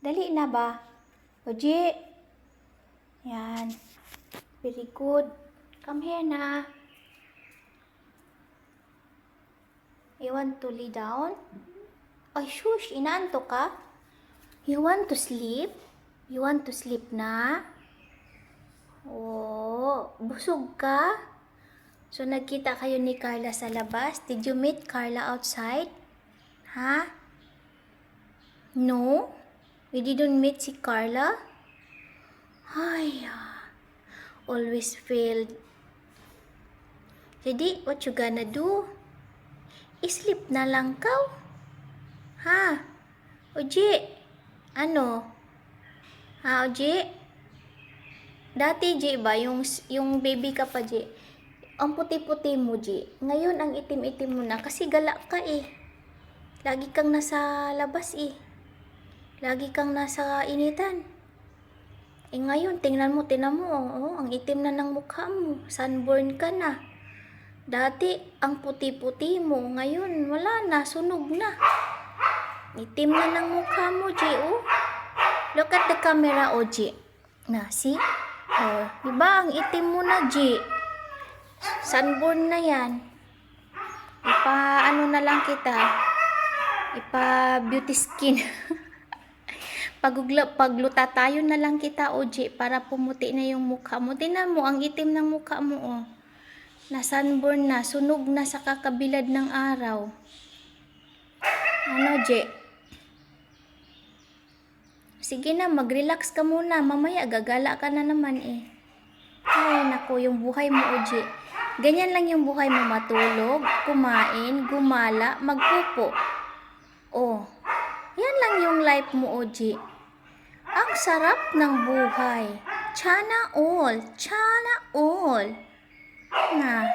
Dali na ba? Oji. Yan. Very good. Come here na. You want to lay down? Ay, shush. Inaanto ka? You want to sleep? You want to sleep na? Oh, busog ka? So, nagkita kayo ni Carla sa labas? Did you meet Carla outside? Ha? No? We didn't meet si Carla? Ay, ah. always failed. Jadi, what you gonna do? Isleep na lang kaw? Ha? Oji, ano? Ha, Oji? Dati, Ji, ba? Yung, yung baby ka pa, Ji. Ang puti-puti mo, Ji. Ngayon, ang itim-itim mo na. Kasi gala ka, eh. Lagi kang nasa labas, eh. Lagi kang nasa initan. Eh, ngayon, tingnan mo, tingnan mo. Oh, ang itim na ng mukha mo. Sunburn ka na. Dati, ang puti-puti mo. Ngayon, wala na. Sunog na. Itim na ng mukha mo, Ji, oh. Look at the camera, oh, Ji. Na, see? Oh, di ba ang itim mo na, Ji? Sunburn na yan. Ipa, ano na lang kita. Ipa beauty skin. Pagugla, pagluta tayo na lang kita, Oji, para pumuti na yung mukha mo. Tingnan mo, ang itim ng mukha mo, oh. Na sunburn na, sunog na sa kakabilad ng araw. Ano, Je? Sige na, mag-relax ka muna. Mamaya, gagala ka na naman eh. Ay, naku, yung buhay mo, Oji. Ganyan lang yung buhay mo matulog, kumain, gumala, magpupo. Oh, yan lang yung life mo, Oji. Ang sarap ng buhay. Chana all, chana all. Na,